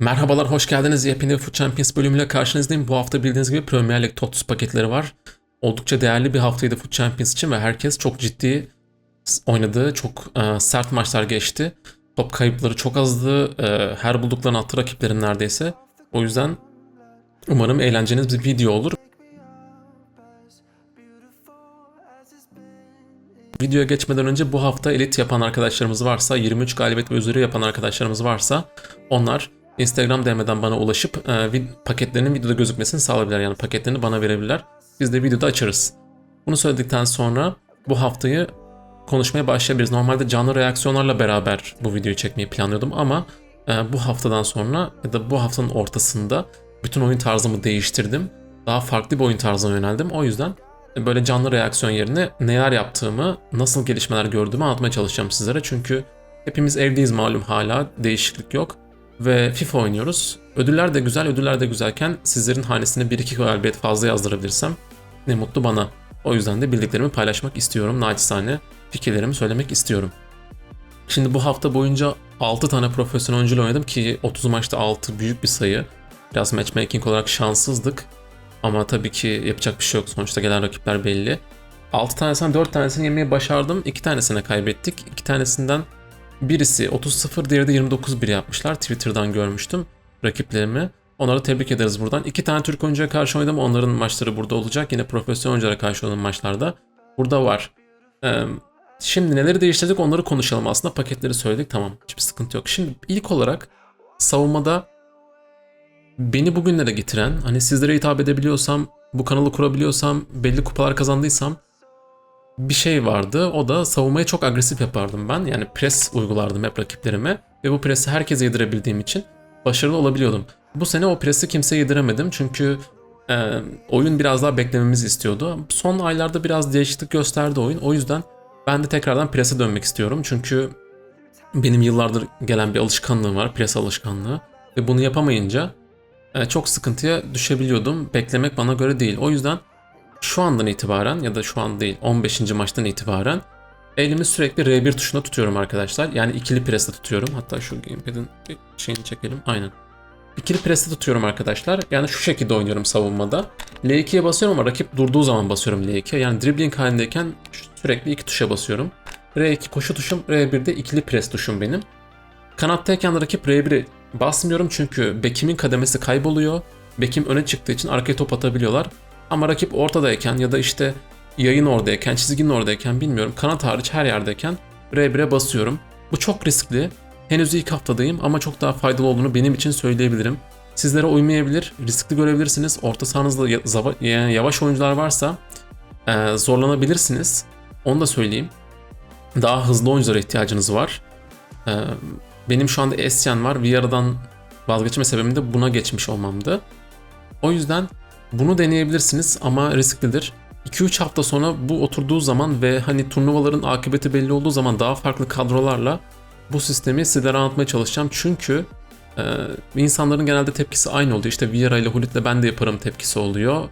Merhabalar, hoş geldiniz. Yepyeni Foot Champions bölümüyle karşınızdayım. Bu hafta bildiğiniz gibi Premier Lig TOTS paketleri var. Oldukça değerli bir haftaydı Foot Champions için ve herkes çok ciddi oynadı. Çok e, sert maçlar geçti. Top kayıpları çok azdı. E, her bulduklarını attı rakiplerin neredeyse. O yüzden umarım eğlenceniz bir video olur. Videoya geçmeden önce bu hafta elit yapan arkadaşlarımız varsa, 23 galibiyet ve üzeri yapan arkadaşlarımız varsa onlar Instagram DM'den bana ulaşıp e, paketlerinin videoda gözükmesini sağlayabilirler. Yani paketlerini bana verebilirler. Biz de videoda açarız. Bunu söyledikten sonra bu haftayı konuşmaya başlayabiliriz. Normalde canlı reaksiyonlarla beraber bu videoyu çekmeyi planlıyordum ama e, bu haftadan sonra ya da bu haftanın ortasında bütün oyun tarzımı değiştirdim. Daha farklı bir oyun tarzına yöneldim. O yüzden e, böyle canlı reaksiyon yerine neler yaptığımı, nasıl gelişmeler gördüğümü anlatmaya çalışacağım sizlere. Çünkü hepimiz evdeyiz malum hala değişiklik yok ve FIFA oynuyoruz. Ödüller de güzel, ödüller de güzelken sizlerin hanesine 1-2 galibiyet fazla yazdırabilirsem ne mutlu bana. O yüzden de bildiklerimi paylaşmak istiyorum. Naçizane fikirlerimi söylemek istiyorum. Şimdi bu hafta boyunca 6 tane profesyonel oyuncuyla oynadım ki 30 maçta 6 büyük bir sayı. Biraz matchmaking olarak şanssızdık. Ama tabii ki yapacak bir şey yok. Sonuçta gelen rakipler belli. 6 tanesinden 4 tanesini yemeyi başardım. 2 tanesine kaybettik. 2 tanesinden Birisi 30-0 diğeri de 29-1 yapmışlar. Twitter'dan görmüştüm rakiplerimi. Onlara tebrik ederiz buradan. İki tane Türk oyuncuya karşı oynadım. Onların maçları burada olacak. Yine profesyonel oyunculara karşı oynanan maçlarda burada var. Ee, şimdi neleri değiştirdik onları konuşalım. Aslında paketleri söyledik tamam. Hiçbir sıkıntı yok. Şimdi ilk olarak savunmada beni bugünlere getiren, hani sizlere hitap edebiliyorsam, bu kanalı kurabiliyorsam, belli kupalar kazandıysam bir şey vardı. O da savunmayı çok agresif yapardım ben. Yani pres uygulardım hep rakiplerime. Ve bu presi herkese yedirebildiğim için başarılı olabiliyordum. Bu sene o presi kimseye yediremedim. Çünkü e, oyun biraz daha beklememizi istiyordu. Son aylarda biraz değişiklik gösterdi oyun. O yüzden ben de tekrardan prese dönmek istiyorum. Çünkü benim yıllardır gelen bir alışkanlığım var. Pres alışkanlığı. Ve bunu yapamayınca e, çok sıkıntıya düşebiliyordum. Beklemek bana göre değil. O yüzden şu andan itibaren ya da şu an değil 15. maçtan itibaren elimi sürekli R1 tuşuna tutuyorum arkadaşlar. Yani ikili preste tutuyorum. Hatta şu gamepad'in şeyini çekelim. Aynen. İkili preste tutuyorum arkadaşlar. Yani şu şekilde oynuyorum savunmada. L2'ye basıyorum ama rakip durduğu zaman basıyorum L2'ye. Yani dribbling halindeyken sürekli iki tuşa basıyorum. R2 koşu tuşum, R1'de ikili pres tuşum benim. Kanattayken rakip R1'e basmıyorum çünkü bekimin kademesi kayboluyor. Bekim öne çıktığı için arkaya top atabiliyorlar. Ama rakip ortadayken ya da işte yayın oradayken, çizginin oradayken bilmiyorum kanat hariç her yerdeyken R1'e basıyorum. Bu çok riskli. Henüz ilk haftadayım ama çok daha faydalı olduğunu benim için söyleyebilirim. Sizlere uymayabilir, riskli görebilirsiniz. Orta sahanızda yavaş oyuncular varsa e, zorlanabilirsiniz. Onu da söyleyeyim. Daha hızlı oyunculara ihtiyacınız var. E, benim şu anda Essien var. Villara'dan vazgeçme sebebim de buna geçmiş olmamdı. O yüzden bunu deneyebilirsiniz ama risklidir. 2-3 hafta sonra bu oturduğu zaman ve hani turnuvaların akıbeti belli olduğu zaman daha farklı kadrolarla bu sistemi sizlere anlatmaya çalışacağım. Çünkü e, insanların genelde tepkisi aynı oluyor. İşte Vieira ile Hulit'le ben de yaparım tepkisi oluyor.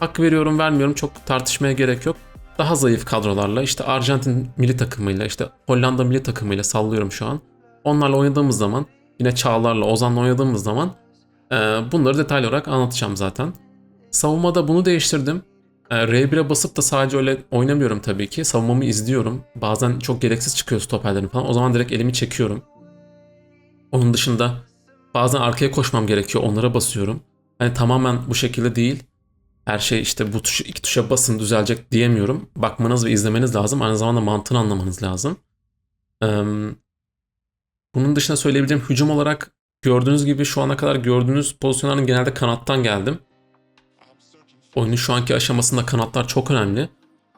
Hak veriyorum vermiyorum çok tartışmaya gerek yok. Daha zayıf kadrolarla işte Arjantin milli takımıyla işte Hollanda milli takımıyla sallıyorum şu an. Onlarla oynadığımız zaman yine Çağlar'la Ozan'la oynadığımız zaman e, bunları detaylı olarak anlatacağım zaten. Savunmada bunu değiştirdim. Ee, R1'e basıp da sadece öyle oynamıyorum tabii ki. Savunmamı izliyorum. Bazen çok gereksiz çıkıyor stoperlerim falan. O zaman direkt elimi çekiyorum. Onun dışında bazen arkaya koşmam gerekiyor. Onlara basıyorum. Hani tamamen bu şekilde değil. Her şey işte bu tuşu iki tuşa basın düzelecek diyemiyorum. Bakmanız ve izlemeniz lazım. Aynı zamanda mantığını anlamanız lazım. Ee, bunun dışında söyleyebileceğim hücum olarak gördüğünüz gibi şu ana kadar gördüğünüz pozisyonların genelde kanattan geldim. Oyunun şu anki aşamasında kanatlar çok önemli.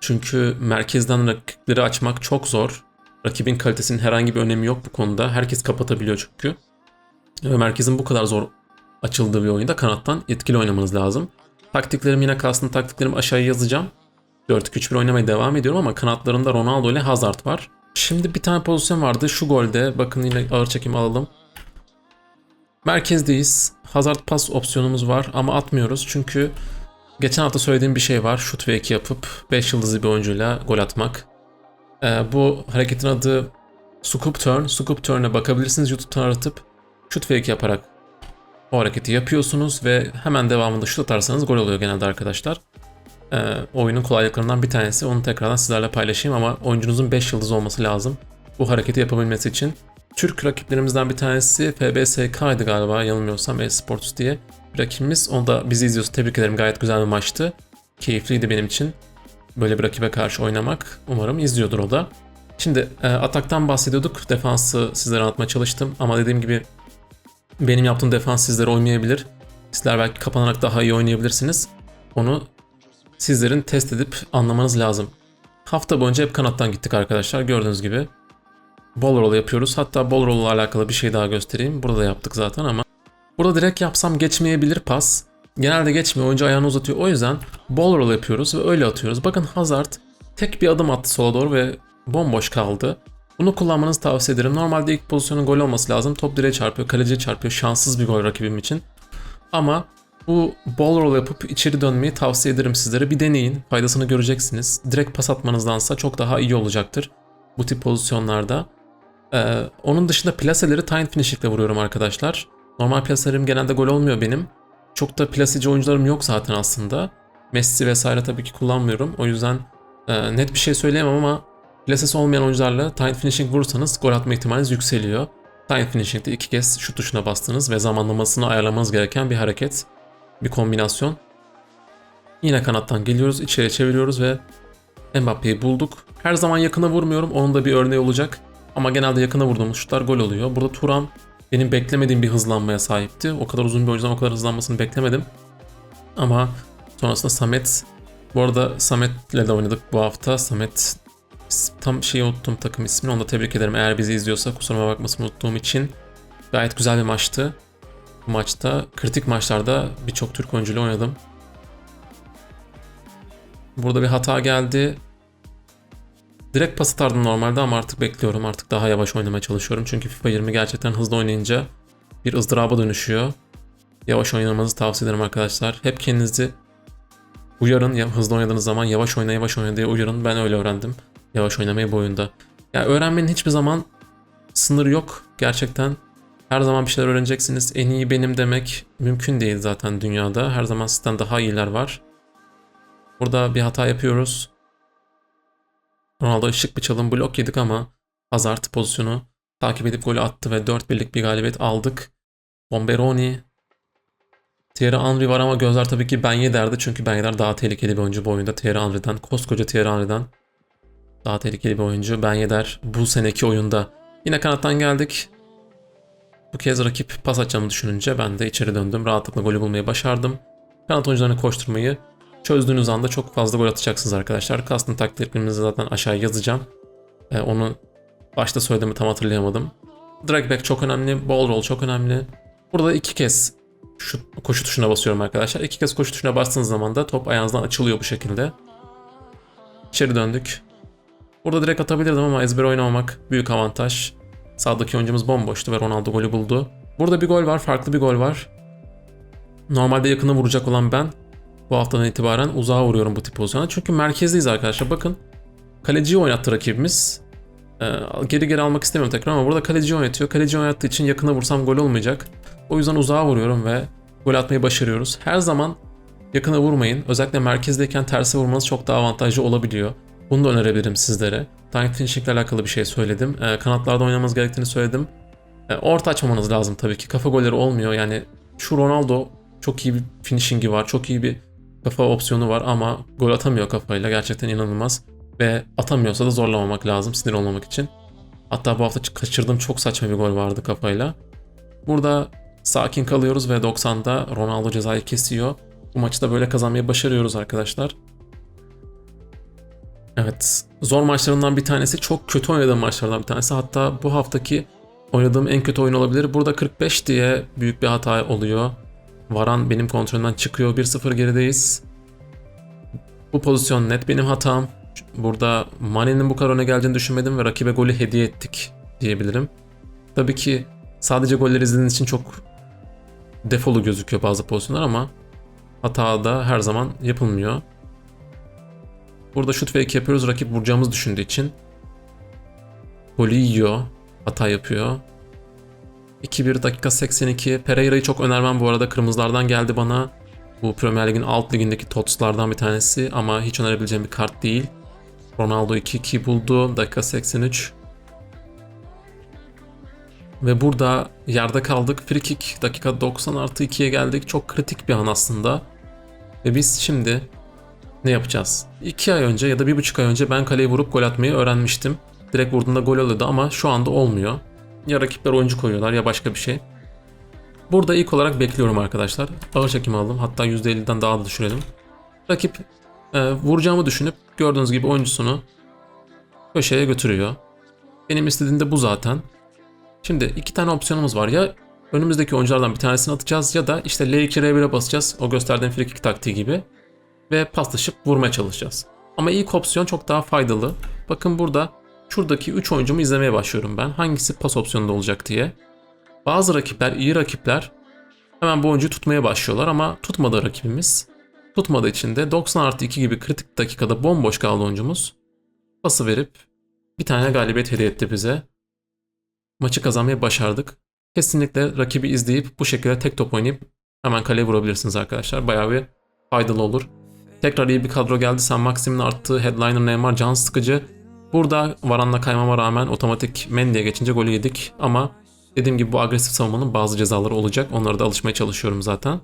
Çünkü merkezden rakipleri açmak çok zor. Rakibin kalitesinin herhangi bir önemi yok bu konuda. Herkes kapatabiliyor çünkü. Ve merkezin bu kadar zor açıldığı bir oyunda kanattan etkili oynamanız lazım. Taktiklerim yine kalsın taktiklerimi aşağıya yazacağım. 4-2-3-1 oynamaya devam ediyorum ama kanatlarında Ronaldo ile Hazard var. Şimdi bir tane pozisyon vardı şu golde. Bakın yine ağır çekim alalım. Merkezdeyiz. Hazard pas opsiyonumuz var ama atmıyoruz çünkü Geçen hafta söylediğim bir şey var. Şut ve 2 yapıp 5 yıldızlı bir oyuncuyla gol atmak. Ee, bu hareketin adı Scoop Turn. Scoop Turn'e bakabilirsiniz YouTube'dan aratıp şut 2 yaparak O hareketi yapıyorsunuz ve hemen devamında şut atarsanız gol oluyor genelde arkadaşlar. Ee, oyunun kolaylıklarından bir tanesi. Onu tekrardan sizlerle paylaşayım ama oyuncunuzun 5 yıldız olması lazım. Bu hareketi yapabilmesi için. Türk rakiplerimizden bir tanesi FBSK'ydı galiba yanılmıyorsam e-sports diye rakibimiz. Onu da bizi izliyorsa tebrik ederim. Gayet güzel bir maçtı. Keyifliydi benim için. Böyle bir rakibe karşı oynamak. Umarım izliyordur o da. Şimdi e, ataktan bahsediyorduk. Defansı sizlere anlatmaya çalıştım. Ama dediğim gibi benim yaptığım defans sizlere uymayabilir. Sizler belki kapanarak daha iyi oynayabilirsiniz. Onu sizlerin test edip anlamanız lazım. Hafta boyunca hep kanattan gittik arkadaşlar. Gördüğünüz gibi. Ball roll yapıyoruz. Hatta ball roll ile alakalı bir şey daha göstereyim. Burada da yaptık zaten ama. Burada direkt yapsam geçmeyebilir pas. Genelde geçmiyor. Oyuncu ayağını uzatıyor. O yüzden ball roll yapıyoruz ve öyle atıyoruz. Bakın Hazard tek bir adım attı sola doğru ve bomboş kaldı. Bunu kullanmanızı tavsiye ederim. Normalde ilk pozisyonun gol olması lazım. Top direğe çarpıyor, kaleciye çarpıyor. Şanssız bir gol rakibim için. Ama bu ball roll yapıp içeri dönmeyi tavsiye ederim sizlere. Bir deneyin. Faydasını göreceksiniz. Direkt pas atmanızdansa çok daha iyi olacaktır. Bu tip pozisyonlarda. Ee, onun dışında plaseleri time finishing ile vuruyorum arkadaşlar. Normal plaselerim genelde gol olmuyor benim. Çok da plaseci oyuncularım yok zaten aslında. Messi vesaire tabii ki kullanmıyorum. O yüzden e, net bir şey söyleyemem ama plasesi olmayan oyuncularla time finishing vurursanız gol atma ihtimaliniz yükseliyor. Time finishing'de iki kez şu tuşuna bastınız ve zamanlamasını ayarlamanız gereken bir hareket. Bir kombinasyon. Yine kanattan geliyoruz, içeri çeviriyoruz ve Mbappe'yi bulduk. Her zaman yakına vurmuyorum. Onun da bir örneği olacak. Ama genelde yakına vurduğumuz şutlar gol oluyor. Burada Turan benim beklemediğim bir hızlanmaya sahipti. O kadar uzun bir oyuncudan o kadar hızlanmasını beklemedim. Ama sonrasında Samet bu arada Samet'le de oynadık bu hafta. Samet tam şeyi unuttum takım ismini. Onu da tebrik ederim. Eğer bizi izliyorsa kusuruma bakmasın unuttuğum için. Gayet güzel bir maçtı. Bu maçta kritik maçlarda birçok Türk oyuncuyla oynadım. Burada bir hata geldi. Direkt pas atardım normalde ama artık bekliyorum. Artık daha yavaş oynamaya çalışıyorum. Çünkü FIFA 20 gerçekten hızlı oynayınca bir ızdıraba dönüşüyor. Yavaş oynamanızı tavsiye ederim arkadaşlar. Hep kendinizi uyarın. Ya, hızlı oynadığınız zaman yavaş oyna yavaş oyna diye uyarın. Ben öyle öğrendim. Yavaş oynamayı bu oyunda. Ya öğrenmenin hiçbir zaman sınırı yok. Gerçekten her zaman bir şeyler öğreneceksiniz. En iyi benim demek mümkün değil zaten dünyada. Her zaman sizden daha iyiler var. Burada bir hata yapıyoruz. Ronaldo ışık bir çalım blok yedik ama Hazard pozisyonu takip edip golü attı ve 4 birlik bir galibiyet aldık. Bomberoni. Thierry Henry var ama gözler tabii ki Ben Yedder'di çünkü Ben Yedder daha tehlikeli bir oyuncu bu oyunda Thierry Henry'den. Koskoca Thierry Henry'den daha tehlikeli bir oyuncu. Ben Yedder bu seneki oyunda. Yine kanattan geldik. Bu kez rakip pas atacağımı düşününce ben de içeri döndüm. Rahatlıkla golü bulmayı başardım. Kanat oyuncularını koşturmayı çözdüğünüz anda çok fazla gol atacaksınız arkadaşlar. Custom taktiklerimizi zaten aşağıya yazacağım. Ee, onu başta söylediğimi tam hatırlayamadım. Drag back çok önemli. Ball roll çok önemli. Burada iki kez şu koşu tuşuna basıyorum arkadaşlar. İki kez koşu tuşuna bastığınız zaman da top ayağınızdan açılıyor bu şekilde. İçeri döndük. Burada direkt atabilirdim ama ezber oynamamak büyük avantaj. Sağdaki oyuncumuz bomboştu ve Ronaldo golü buldu. Burada bir gol var, farklı bir gol var. Normalde yakını vuracak olan ben bu haftadan itibaren uzağa vuruyorum bu tip pozisyona. Çünkü merkezdeyiz arkadaşlar. Bakın kaleciyi oynattı rakibimiz. Ee, geri geri almak istemiyorum tekrar ama burada kaleciyi oynatıyor. Kaleci oynattığı için yakına vursam gol olmayacak. O yüzden uzağa vuruyorum ve gol atmayı başarıyoruz. Her zaman yakına vurmayın. Özellikle merkezdeyken terse vurmanız çok daha avantajlı olabiliyor. Bunu da önerebilirim sizlere. Time finishing ile alakalı bir şey söyledim. Ee, kanatlarda oynamanız gerektiğini söyledim. Ee, orta açmamanız lazım tabii ki. Kafa golleri olmuyor. Yani şu Ronaldo çok iyi bir finishing'i var. Çok iyi bir kafa opsiyonu var ama gol atamıyor kafayla. Gerçekten inanılmaz. Ve atamıyorsa da zorlamamak lazım sinir olmamak için. Hatta bu hafta kaçırdığım çok saçma bir gol vardı kafayla. Burada sakin kalıyoruz ve 90'da Ronaldo cezayı kesiyor. Bu maçı da böyle kazanmayı başarıyoruz arkadaşlar. Evet. Zor maçlarından bir tanesi. Çok kötü oynadığım maçlardan bir tanesi. Hatta bu haftaki oynadığım en kötü oyun olabilir. Burada 45 diye büyük bir hata oluyor. Varan benim kontrolümden çıkıyor. 1-0 gerideyiz. Bu pozisyon net benim hatam. Burada Mane'nin bu kadar öne geleceğini düşünmedim ve rakibe golü hediye ettik diyebilirim. Tabii ki sadece golleri izlediğiniz için çok defolu gözüküyor bazı pozisyonlar ama hata da her zaman yapılmıyor. Burada şut fake yapıyoruz rakip vuracağımız düşündüğü için. Golü yiyor. Hata yapıyor. 2-1 dakika 82. Pereira'yı çok önermem bu arada. Kırmızılardan geldi bana. Bu Premier Lig'in alt ligindeki totslardan bir tanesi ama hiç önerebileceğim bir kart değil. Ronaldo 2-2 buldu. Dakika 83. Ve burada yerde kaldık. Free kick dakika 90 artı 2'ye geldik. Çok kritik bir an aslında. Ve biz şimdi ne yapacağız? 2 ay önce ya da 1,5 ay önce ben kaleye vurup gol atmayı öğrenmiştim. Direkt vurduğunda gol oluyordu ama şu anda olmuyor. Ya rakipler oyuncu koyuyorlar ya başka bir şey. Burada ilk olarak bekliyorum arkadaşlar. Ağır çekim aldım. Hatta %50'den daha da düşürelim. Rakip e, vuracağımı düşünüp gördüğünüz gibi oyuncusunu köşeye götürüyor. Benim istediğim de bu zaten. Şimdi iki tane opsiyonumuz var. Ya önümüzdeki oyunculardan bir tanesini atacağız ya da işte L2 R1'e basacağız. O gösterdiğim free kick taktiği gibi. Ve paslaşıp vurmaya çalışacağız. Ama ilk opsiyon çok daha faydalı. Bakın burada şuradaki 3 oyuncumu izlemeye başlıyorum ben. Hangisi pas opsiyonunda olacak diye. Bazı rakipler, iyi rakipler hemen bu oyuncuyu tutmaya başlıyorlar ama tutmadı rakibimiz. Tutmadığı için de 90 artı 2 gibi kritik dakikada bomboş kaldı oyuncumuz. Pası verip bir tane galibiyet hediye etti bize. Maçı kazanmayı başardık. Kesinlikle rakibi izleyip bu şekilde tek top oynayıp hemen kaleye vurabilirsiniz arkadaşlar. Bayağı bir faydalı olur. Tekrar iyi bir kadro geldi. Sen Maxim'in arttığı headliner Neymar can sıkıcı. Burada Varan'la kaymama rağmen otomatik Mendy'ye geçince golü yedik ama dediğim gibi bu agresif savunmanın bazı cezaları olacak. Onlara da alışmaya çalışıyorum zaten.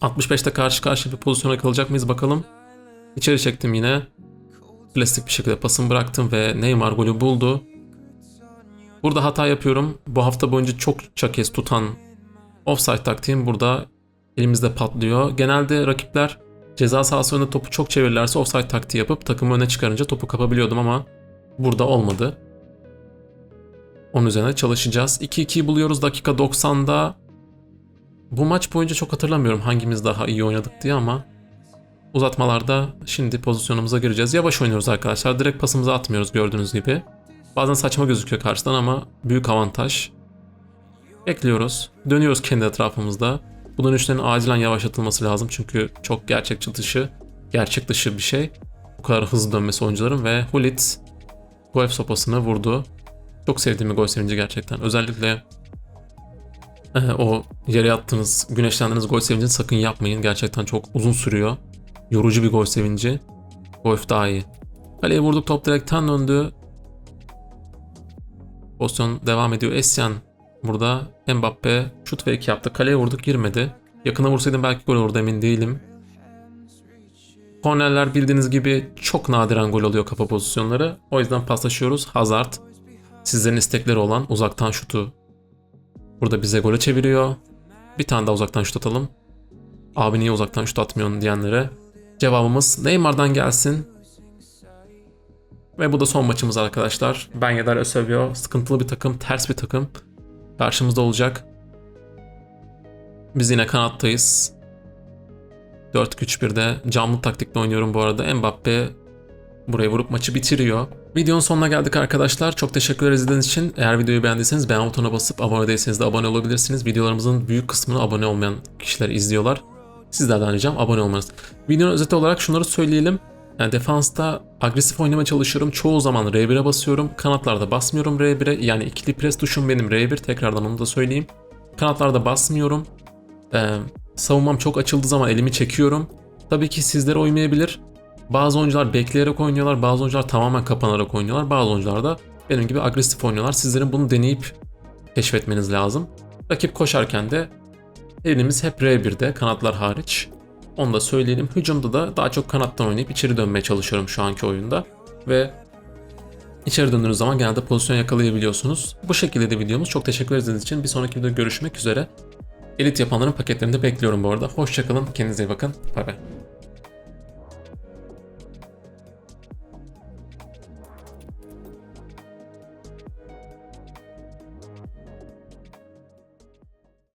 65'te karşı karşıya bir pozisyona kalacak mıyız bakalım. İçeri çektim yine. Klasik bir şekilde pasımı bıraktım ve Neymar golü buldu. Burada hata yapıyorum. Bu hafta boyunca çok kez tutan offside taktiğim burada elimizde patlıyor. Genelde rakipler ceza sahası önünde topu çok çevirirlerse offside taktiği yapıp takımı öne çıkarınca topu kapabiliyordum ama burada olmadı. Onun üzerine çalışacağız. 2-2'yi buluyoruz dakika 90'da. Bu maç boyunca çok hatırlamıyorum hangimiz daha iyi oynadık diye ama uzatmalarda şimdi pozisyonumuza gireceğiz. Yavaş oynuyoruz arkadaşlar. Direkt pasımızı atmıyoruz gördüğünüz gibi. Bazen saçma gözüküyor karşıdan ama büyük avantaj. Bekliyoruz. Dönüyoruz kendi etrafımızda. Bu dönüşlerin acilen yavaşlatılması lazım çünkü çok gerçekçi dışı, gerçek dışı bir şey. Bu kadar hızlı dönmesi oyuncuların ve Hulit golf sopasını vurdu. Çok sevdiğim bir gol sevinci gerçekten. Özellikle e, o yere attığınız, güneşlendiğiniz gol sevincini sakın yapmayın. Gerçekten çok uzun sürüyor. Yorucu bir gol sevinci. Golf daha iyi. Kaleye vurduk top direkten döndü. Pozisyon devam ediyor. Esyan burada Mbappe şut iki yaptı. Kaleye vurduk girmedi. Yakına vursaydım belki gol olurdu emin değilim. Kornerler bildiğiniz gibi çok nadiren gol oluyor kafa pozisyonları. O yüzden paslaşıyoruz. Hazard sizlerin istekleri olan uzaktan şutu burada bize gole çeviriyor. Bir tane daha uzaktan şut atalım. Abi niye uzaktan şut atmıyorsun diyenlere cevabımız Neymar'dan gelsin. Ve bu da son maçımız arkadaşlar. Ben Yedar Ösevio sıkıntılı bir takım, ters bir takım. Karşımızda olacak. Biz yine kanattayız. 4-3-1'de camlı taktikle oynuyorum bu arada. Mbappe buraya vurup maçı bitiriyor. Videonun sonuna geldik arkadaşlar. Çok teşekkürler izlediğiniz için. Eğer videoyu beğendiyseniz beğen butonuna basıp abone değilseniz de abone olabilirsiniz. Videolarımızın büyük kısmını abone olmayan kişiler izliyorlar. Sizlerden ricam abone olmanız. Videonun özeti olarak şunları söyleyelim. Yani defansta agresif oynamaya çalışıyorum. Çoğu zaman R1'e basıyorum. Kanatlarda basmıyorum R1'e. Yani ikili pres tuşum benim R1. Tekrardan onu da söyleyeyim. Kanatlarda basmıyorum. Ee, savunmam çok açıldığı zaman elimi çekiyorum. Tabii ki sizlere uymayabilir. Bazı oyuncular bekleyerek oynuyorlar. Bazı oyuncular tamamen kapanarak oynuyorlar. Bazı oyuncular da benim gibi agresif oynuyorlar. Sizlerin bunu deneyip keşfetmeniz lazım. Rakip koşarken de elimiz hep R1'de kanatlar hariç. Onu da söyleyelim. Hücumda da daha çok kanattan oynayıp içeri dönmeye çalışıyorum şu anki oyunda. Ve içeri döndüğünüz zaman genelde pozisyon yakalayabiliyorsunuz. Bu şekilde de videomuz. Çok teşekkür ederiz için. Bir sonraki videoda görüşmek üzere. Elit yapanların paketlerini de bekliyorum bu arada. Hoşçakalın. Kendinize iyi bakın. Bay bay.